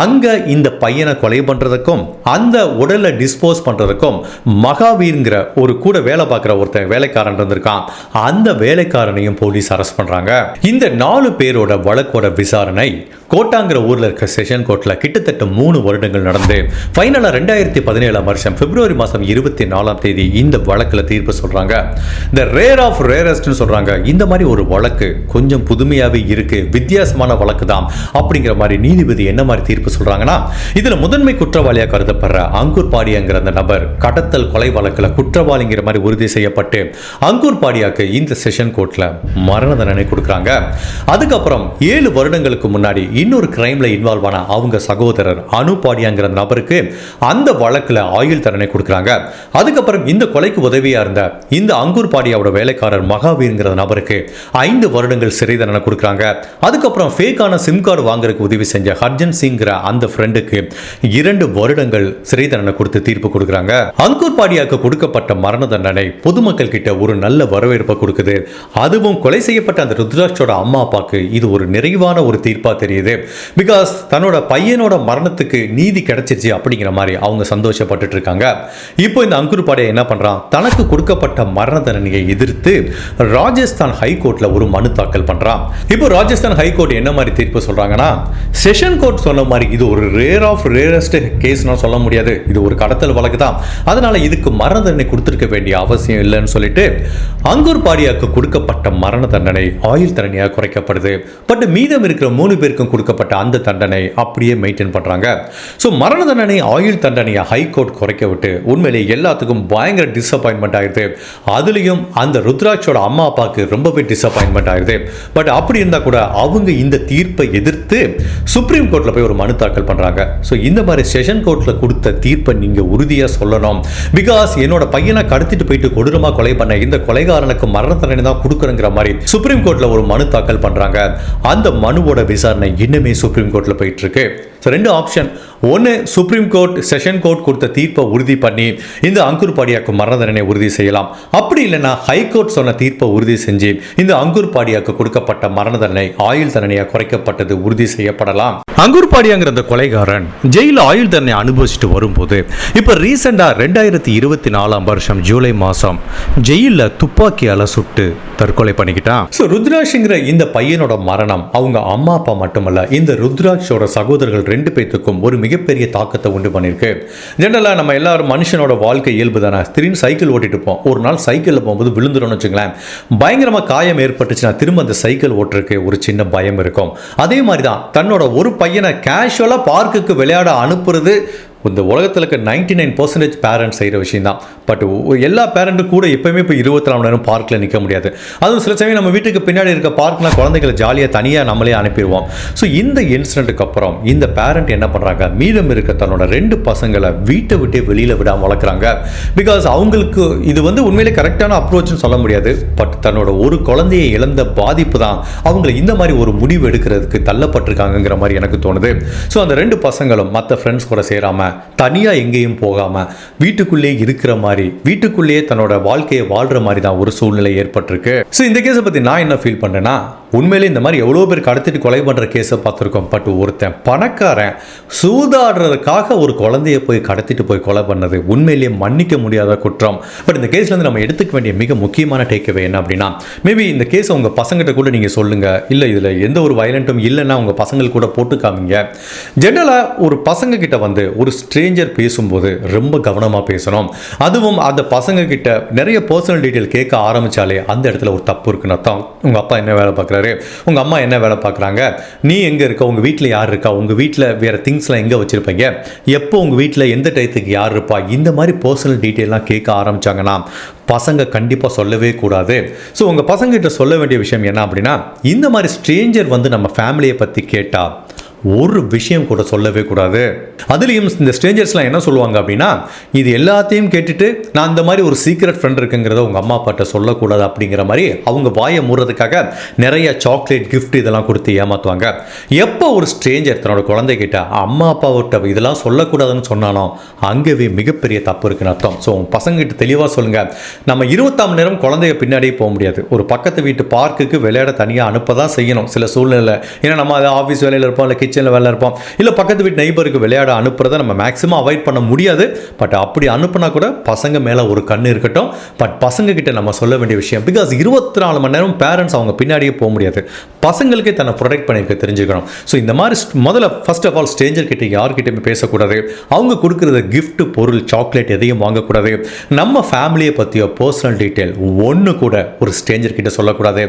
அங்கே இந்த பையனை கொலை பண்ணுறதுக்கும் அந்த உடலை டிஸ்போஸ் பண்ணுறதுக்கும் மகாவீர்ங்கிற ஒரு கூட வேலை பார்க்குற ஒருத்தன் வேலைக்காரன் இருந்திருக்கான் அந்த வேலைக்காரனையும் போலீஸ் அரெஸ்ட் பண்ணுறாங்க இந்த நாலு பேரோட வழக்கோட விசாரணை கோட்டாங்கிற ஊரில் இருக்க செஷன் கோர்ட்டில் கிட்டத்தட்ட மூணு வருடங்கள் நடந்து ஃபைனலாக ரெண்டாயிரத்தி பதினேழாம் வருஷம் பிப்ரவரி மாதம் இருபத்தி நாலாம் தேதி இந்த வழக்கில் தீர்ப்பு சொல்கிறாங்க இந்த ரேர் ஆஃப் ரேரஸ்ட்னு சொல்கிறாங்க இந்த மாதிரி ஒரு வழக்கு கொஞ்சம் புதுமையாகவே இருக்குது வித்தியாசமான வழக்கு தான் அப்படிங்கிற மாதிரி நீதிபதி என்ன மாதிரி தீர்ப்பு சொல்கிறாங்கன்னா இதில் முதன்மை குற்றவாளியாக கருதப்படுற அங்கூர் பாடியாங்கிற அந்த நபர் கடத்தல் கொலை வழக்கில் குற்றவாளிங்கிற மாதிரி உறுதி செய்யப்பட்டு அங்கூர் பாடியாக்கு இந்த செஷன் கோர்ட்டில் மரண தண்டனை கொடுக்குறாங்க அதுக்கப்புறம் ஏழு வருடங்களுக்கு முன்னாடி இன்னொரு கிரைமில் இன்வால்வ் ஆன அவங்க சகோதரர் அனு பாடியாங்கிற நபருக்கு அந்த வழக்கில் ஆயுள் தண்டனை கொடுக்குறாங்க அதுக்கப்புறம் இந்த கொலைக்கு உதவியாக இருந்த இந்த அங்கூர் பாடியாவோட வேலைக்காரர் மகாவீர்ங்கிற நபருக்கு ஐந்து வருடங்கள் சிறை தண்டனை கொடுக்குறாங்க அதுக்கப்புறம் ஃபேக்கான சிம் கார்டு வாங்குறதுக்கு உதவி செஞ்ச ஹர்ஜன் சிங்கிற அந்த ஃப்ரெண்டுக்கு இரண்டு வருடங்கள் சிறை தண்டனை கொடுத்து தீர்ப்பு கொடுக்குறாங்க அங்கூர் பாடியாவுக்கு கொடுக்கப்பட்ட மரண தண்டனை பொதுமக்கள் கிட்ட ஒரு நல்ல வரவேற்பை கொடுக்குது அதுவும் கொலை செய்யப்பட்ட அந்த ருத்ராட்சோட அம்மா அப்பாக்கு இது ஒரு நிறைவான ஒரு தீர்ப்பாக தெரியுது முடியுது பிகாஸ் தன்னோட பையனோட மரணத்துக்கு நீதி கிடைச்சிருச்சு அப்படிங்கிற மாதிரி அவங்க சந்தோஷப்பட்டு இருக்காங்க இப்போ இந்த அங்குர் பாடே என்ன பண்ணுறான் தனக்கு கொடுக்கப்பட்ட மரண தண்டனையை எதிர்த்து ராஜஸ்தான் ஹைகோர்ட்டில் ஒரு மனு தாக்கல் பண்ணுறான் இப்போ ராஜஸ்தான் ஹைகோர்ட் என்ன மாதிரி தீர்ப்பு சொல்கிறாங்கன்னா செஷன் கோர்ட் சொன்ன மாதிரி இது ஒரு ரேர் ஆஃப் ரேரஸ்ட் கேஸ்னா சொல்ல முடியாது இது ஒரு கடத்தல் வழக்கு தான் அதனால் இதுக்கு மரண தண்டனை கொடுத்துருக்க வேண்டிய அவசியம் இல்லைன்னு சொல்லிட்டு அங்குர் பாடியாவுக்கு கொடுக்கப்பட்ட மரண தண்டனை ஆயுள் தண்டனையாக குறைக்கப்படுது பட் மீதம் இருக்கிற மூணு பேருக்கும் கொடுக்கப்பட்ட அந்த தண்டனை அப்படியே மெயின்டைன் பண்ணுறாங்க ஸோ மரண தண்டனை ஆயுள் தண்டனையை ஹைகோர்ட் குறைக்க விட்டு உண்மையிலே எல்லாத்துக்கும் பயங்கர டிஸப்பாயின்மெண்ட் ஆயிடுது அதுலேயும் அந்த ருத்ராட்சோட அம்மா அப்பாவுக்கு ரொம்பவே டிஸப்பாயின்மெண்ட் ஆயிடுது பட் அப்படி இருந்தால் கூட அவங்க இந்த தீர்ப்பை எதிர்த்து சுப்ரீம் கோர்ட்டில் போய் ஒரு மனு தாக்கல் பண்ணுறாங்க ஸோ இந்த மாதிரி செஷன் கோர்ட்டில் கொடுத்த தீர்ப்பை நீங்கள் உறுதியாக சொல்லணும் பிகாஸ் என்னோட பையனை கடத்திட்டு போயிட்டு கொடூரமாக கொலை பண்ண இந்த கொலைகாரனுக்கு மரண தண்டனை தான் கொடுக்குறங்கிற மாதிரி சுப்ரீம் கோர்ட்டில் ஒரு மனு தாக்கல் பண்ணுறாங்க அந்த மனுவோட விசாரணை இன்னுமே சுப்ரீம் கோர்ட்டில் போயிட்டுருக்கு ஸோ ரெண்டு ஆப்ஷன் ஒன்று சுப்ரீம் கோர்ட் செஷன் கோர்ட் கொடுத்த தீர்ப்பை உறுதி பண்ணி இந்த அங்குர் பாடியாக்கு மரண தண்டனை உறுதி செய்யலாம் அப்படி இல்லைன்னா ஹைகோர்ட் சொன்ன தீர்ப்பை உறுதி செஞ்சு இந்த அங்குர் பாடியாக்கு கொடுக்கப்பட்ட மரண தண்டனை ஆயுள் தண்டனையாக குறைக்கப்பட்டது உறுதி செய்யப்படலாம் அங்குர் பாடியாங்கிற அந்த கொலைகாரன் ஜெயிலில் ஆயுள் தண்டனை அனுபவிச்சுட்டு வரும்போது இப்போ ரீசெண்டாக ரெண்டாயிரத்தி இருபத்தி நாலாம் வருஷம் ஜூலை மாதம் ஜெயிலில் துப்பாக்கியால் சுட்டு தற்கொலை பண்ணிக்கிட்டான் ஸோ ருத்ராஜ்ங்கிற இந்த பையனோட மரணம் அவங்க அம்மா அப்பா மட்டுமல்ல இந்த ருத்ராஜோட சகோதரர்கள் ரெண்டு பேத்துக்கும் ஒரு மிகப்பெரிய தாக்கத்தை உண்டு பண்ணியிருக்கு ஜென்ரலாக நம்ம எல்லாரும் மனுஷனோட வாழ்க்கை இயல்பு தானே திரும்பி சைக்கிள் ஓட்டிட்டு போம் ஒரு நாள் சைக்கிளில் போகும்போது விழுந்துடும்னு வச்சுங்களேன் பயங்கரமாக காயம் ஏற்பட்டுச்சுன்னா திரும்ப அந்த சைக்கிள் ஓட்டுறதுக்கு ஒரு சின்ன பயம் இருக்கும் அதே மாதிரி தான் தன்னோட ஒரு பையனை கேஷுவலாக பார்க்குக்கு விளையாட அனுப்புறது இந்த உலகத்தில் இருக்க நைன்டி நைன் பர்சன்டேஜ் பேரண்ட்ஸ் செய்கிற விஷயம் தான் பட் எல்லா பேரண்ட்டும் கூட எப்போயுமே இப்போ இருபத்தி நாலு நேரம் பார்க்கில் நிற்க முடியாது அதுவும் சில சமயம் நம்ம வீட்டுக்கு பின்னாடி இருக்க பார்க்லாம் குழந்தைகளை ஜாலியாக தனியாக நம்மளே அனுப்பிடுவோம் ஸோ இந்த இன்சிடென்ட்டுக்கு அப்புறம் இந்த பேரண்ட் என்ன பண்ணுறாங்க மீதம் இருக்க தன்னோட ரெண்டு பசங்களை வீட்டை விட்டு வெளியில் விடாமல் வளர்க்குறாங்க பிகாஸ் அவங்களுக்கு இது வந்து உண்மையிலே கரெக்டான அப்ரோச்னு சொல்ல முடியாது பட் தன்னோட ஒரு குழந்தையை இழந்த பாதிப்பு தான் அவங்களை இந்த மாதிரி ஒரு முடிவு எடுக்கிறதுக்கு தள்ளப்பட்டிருக்காங்கங்கிற மாதிரி எனக்கு தோணுது ஸோ அந்த ரெண்டு பசங்களும் மற்ற ஃப்ரெண்ட்ஸ் கூட சேராமல் தனியா தனியாக எங்கேயும் போகாமல் வீட்டுக்குள்ளேயே இருக்கிற மாதிரி வீட்டுக்குள்ளேயே தன்னோட வாழ்க்கையை வாழ்கிற மாதிரி தான் ஒரு சூழ்நிலை ஏற்பட்டிருக்கு ஸோ இந்த கேஸை பற்றி நான் என்ன ஃபீல் பண்ணுறேன்னா உண்மையிலே இந்த மாதிரி எவ்வளோ பேர் கடத்திட்டு கொலை பண்ணுற கேஸை பார்த்துருக்கோம் பட் ஒருத்தன் பணக்காரன் சூதாடுறதுக்காக ஒரு குழந்தைய போய் கடத்திட்டு போய் கொலை பண்ணது உண்மையிலேயே மன்னிக்க முடியாத குற்றம் பட் இந்த கேஸ்லேருந்து நம்ம எடுத்துக்க வேண்டிய மிக முக்கியமான டேக்கவே என்ன அப்படின்னா மேபி இந்த கேஸை உங்கள் பசங்கிட்ட கூட நீங்கள் சொல்லுங்கள் இல்லை இதில் எந்த ஒரு வயலண்ட்டும் இல்லைன்னா உங்கள் பசங்கள் கூட போட்டு காமிங்க ஜென்ரலாக ஒரு பசங்க கிட்ட வந்து ஒரு ஸ்ட்ரேஞ்சர் பேசும்போது ரொம்ப கவனமாக பேசணும் அதுவும் அந்த பசங்க கிட்ட நிறைய பர்சனல் டீட்டெயில் கேட்க ஆரம்பித்தாலே அந்த இடத்துல ஒரு தப்பு இருக்குன்னு அர்த்தம் உங்கள் அப்பா என்ன வேலை பார்க்குற பண்ணுறாரு உங்கள் அம்மா என்ன வேலை பார்க்குறாங்க நீ எங்கே இருக்க உங்கள் வீட்டில் யார் இருக்கா உங்கள் வீட்டில் வேறு திங்ஸ்லாம் எங்கே வச்சுருப்பீங்க எப்போ உங்கள் வீட்டில் எந்த டயத்துக்கு யார் இருப்பா இந்த மாதிரி பர்சனல் டீட்டெயிலாம் கேட்க ஆரம்பித்தாங்கன்னா பசங்க கண்டிப்பாக சொல்லவே கூடாது ஸோ உங்கள் பசங்கிட்ட சொல்ல வேண்டிய விஷயம் என்ன அப்படின்னா இந்த மாதிரி ஸ்ட்ரேஞ்சர் வந்து நம்ம ஃபேமிலியை பற்றி கேட்டால் ஒரு விஷயம் கூட சொல்லவே கூடாது அதுலேயும் இந்த ஸ்ட்ரேஞ்சர்ஸ்லாம் என்ன சொல்லுவாங்க அப்படின்னா இது எல்லாத்தையும் கேட்டுட்டு நான் இந்த மாதிரி ஒரு சீக்ரெட் ஃப்ரெண்ட் இருக்குங்கிறத உங்கள் அம்மா அப்பாட்ட சொல்லக்கூடாது அப்படிங்கிற மாதிரி அவங்க வாயை மூடுறதுக்காக நிறைய சாக்லேட் கிஃப்ட் இதெல்லாம் கொடுத்து ஏமாற்றுவாங்க எப்போ ஒரு ஸ்ட்ரேஞ்சர் தன்னோட குழந்தைகிட்ட அம்மா அப்பாவிட்ட இதெல்லாம் சொல்லக்கூடாதுன்னு சொன்னாலும் அங்கேவே மிகப்பெரிய தப்பு இருக்குன்னு அர்த்தம் ஸோ உங்கள் பசங்கிட்ட தெளிவாக சொல்லுங்கள் நம்ம இருபத்தாம் நேரம் குழந்தைய பின்னாடியே போக முடியாது ஒரு பக்கத்து வீட்டு பார்க்குக்கு விளையாட தனியாக அனுப்ப தான் செய்யணும் சில சூழ்நிலை ஏன்னா நம்ம அதை ஆஃபீஸ் வேலையில் இருப்போம் இல்லை கிச்சனில் வேலை இருப்போம் இல்லை பக்கத்து வீட்டு நெய்பருக்கு விளையாட அனுப்புறதை நம்ம மேக்ஸிமம் அவாய்ட் பண்ண முடியாது பட் அப்படி அனுப்புனா கூட பசங்க மேலே ஒரு கண் இருக்கட்டும் பட் பசங்க கிட்ட நம்ம சொல்ல வேண்டிய விஷயம் பிகாஸ் இருபத்தி நாலு மணி நேரம் பேரண்ட்ஸ் அவங்க பின்னாடியே போக முடியாது பசங்களுக்கே தன்னை ப்ரொடெக்ட் பண்ணியிருக்க தெரிஞ்சுக்கணும் ஸோ இந்த மாதிரி முதல்ல ஃபர்ஸ்ட் ஆஃப் ஆல் ஸ்டேஞ்சர் கிட்ட யார்கிட்டயுமே பேசக்கூடாது அவங்க கொடுக்குறது கிஃப்ட் பொருள் சாக்லேட் எதையும் வாங்கக்கூடாது நம்ம ஃபேமிலியை பற்றிய பர்சனல் டீட்டெயில் ஒன்று கூட ஒரு ஸ்டேஞ்சர் கிட்ட சொல்லக்கூடாது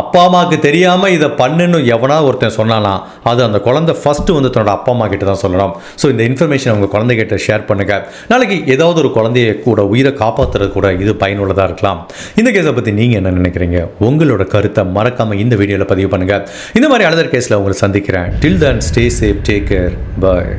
அப்பா அம்மாவுக்கு தெரியாமல் இதை பண்ணுன்னு எவனா ஒருத்தன் சொன்னானா அது அந்த குழந்தை குழந்தை ஃபஸ்ட்டு வந்து தன்னோட அப்பா அம்மா கிட்ட தான் சொல்லணும் ஸோ இந்த இன்ஃபர்மேஷன் அவங்க குழந்தைகிட்ட ஷேர் பண்ணுங்கள் நாளைக்கு ஏதாவது ஒரு குழந்தைய கூட உயிரை காப்பாற்றுறது கூட இது பயனுள்ளதாக இருக்கலாம் இந்த கேஸை பற்றி நீங்கள் என்ன நினைக்கிறீங்க உங்களோட கருத்தை மறக்காமல் இந்த வீடியோவில் பதிவு பண்ணுங்கள் இந்த மாதிரி அழுதர் கேஸில் உங்களை சந்திக்கிறேன் till then stay safe take care bye